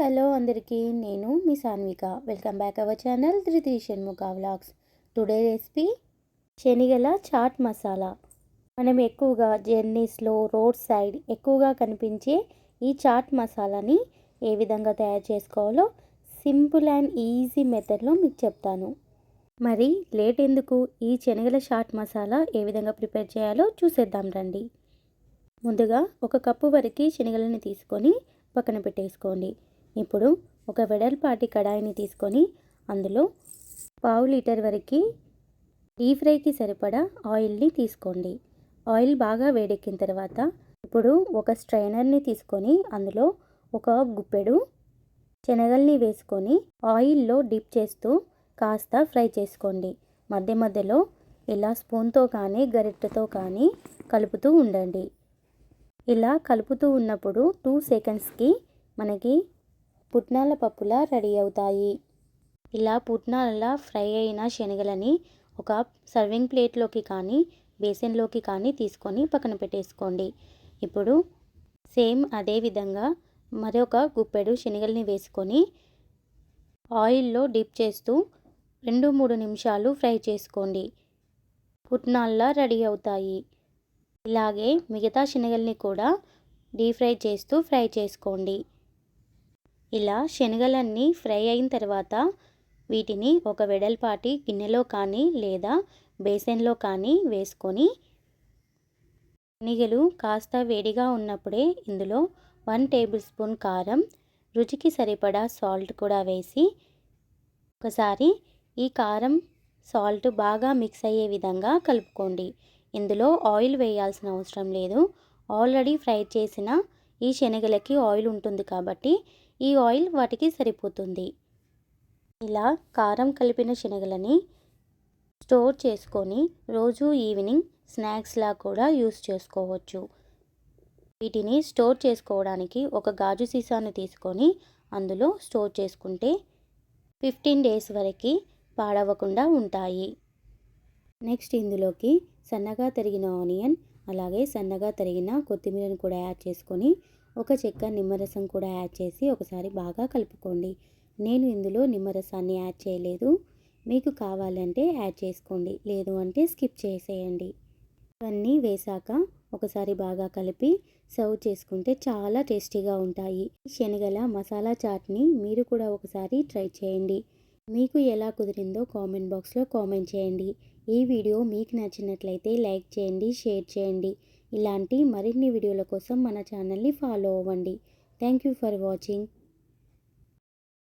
Hello అందరికీ నేను మీ Sanvika. Welcome back our channel Dhruti Shanmukha vlogs. Today recipe శనిగల chaat masala. మనం ఎక్కువగా జర్నీస్లో రోడ్ సైడ్ ఎక్కువగా కనిపించే ఈ చాట్ మసాలాని ఏ విధంగా తయారు చేసుకోవాలో సింపుల్ అండ్ ఈజీ మెథడ్లో మీకు చెప్తాను. మరి లేట్ ఎందుకు ఈ శనగల చాట్ మసాలా ఏ విధంగా ప్రిపేర్ చేయాలో చూసేద్దాం రండి. ముందుగా ఒక కప్పు వరకు శనగలని తీసుకొని పక్కన పెట్టేసుకోండి. ఇప్పుడు ఒక వెడల్పాటి కడాయిని తీసుకొని అందులో పావు లీటర్ వరకు డీప్ ఫ్రైకి సరిపడా ఆయిల్ని తీసుకోండి. ఆయిల్ బాగా వేడెక్కిన తర్వాత ఇప్పుడు ఒక స్ట్రైనర్ని తీసుకొని అందులో ఒక గుప్పెడు శనగల్ని వేసుకొని ఆయిల్లో డిప్ చేస్తూ కాస్త ఫ్రై చేసుకోండి. మధ్య మధ్యలో ఇలా స్పూన్తో కానీ గరిటెతో కానీ కలుపుతూ ఉండండి. ఇలా కలుపుతూ ఉన్నప్పుడు టూ సెకండ్స్కి మనకి పుట్నాల పప్పులా రెడీ అవుతాయి. ఇలా పుట్నాలలా ఫ్రై అయిన శనగలని ఒక సర్వింగ్ ప్లేట్లోకి కానీ బేసన్లోకి కానీ తీసుకొని పక్కన పెట్టేసుకోండి. ఇప్పుడు సేమ్ అదే విధంగా మరొక గుప్పెడు శనగల్ని వేసుకొని ఆయిల్లో డిప్ చేస్తూ రెండు మూడు నిమిషాలు ఫ్రై చేసుకోండి. పుట్నాల్లా రెడీ అవుతాయి. ఇలాగే మిగతా శనగల్ని కూడా డీప్ ఫ్రై చేస్తూ ఫ్రై చేసుకోండి. ఇలా శనగలన్నీ ఫ్రై అయిన తర్వాత వీటిని ఒక వెడల్పాటి గిన్నెలో కానీ లేదా బేసన్లో కానీ వేసుకొని శనగలు కాస్త వేడిగా ఉన్నప్పుడే ఇందులో వన్ టేబుల్ స్పూన్ కారం రుచికి సరిపడా సాల్ట్ కూడా వేసి ఒకసారి ఈ కారం సాల్ట్ బాగా మిక్స్ అయ్యే విధంగా కలుపుకోండి. ఇందులో ఆయిల్ వేయాల్సిన అవసరం లేదు. ఆల్రెడీ ఫ్రై చేసిన ఈ శనగలకి ఆయిల్ ఉంటుంది కాబట్టి ఈ ఆయిల్ వాటికి సరిపోతుంది. ఇలా కారం కలిపిన శనగలని స్టోర్ చేసుకొని రోజు ఈవినింగ్ స్నాక్స్లా కూడా యూస్ చేసుకోవచ్చు. వీటిని స్టోర్ చేసుకోవడానికి ఒక గాజు సీసాను తీసుకొని అందులో స్టోర్ చేసుకుంటే ఫిఫ్టీన్ డేస్ వరకు పాడవకుండా ఉంటాయి. నెక్స్ట్ ఇందులోకి సన్నగా తరిగిన ఆనియన్ అలాగే సన్నగా తరిగిన కొత్తిమీరను కూడా యాడ్ చేసుకొని ఒక చెక్క నిమ్మరసం కూడా యాడ్ చేసి ఒకసారి బాగా కలుపుకోండి. నేను ఇందులో నిమ్మరసాన్ని యాడ్ చేయలేదు. మీకు కావాలంటే యాడ్ చేసుకోండి. లేదు అంటే స్కిప్ చేసేయండి. ఇవన్నీ వేసాక ఒకసారి బాగా కలిపి సర్వ్ చేసుకుంటే చాలా టేస్టీగా ఉంటాయి. శనగల మసాలా చాట్ని మీరు కూడా ఒకసారి ట్రై చేయండి. మీకు ఎలా కుదిరిందో కామెంట్ బాక్స్లో కామెంట్ చేయండి. ఈ వీడియో మీకు నచ్చినట్లయితే లైక్ చేయండి షేర్ చేయండి. ఇలాంటి మరిన్ని వీడియోల కోసం మన ఛానల్ని ఫాలో అవ్వండి. Thank you for watching.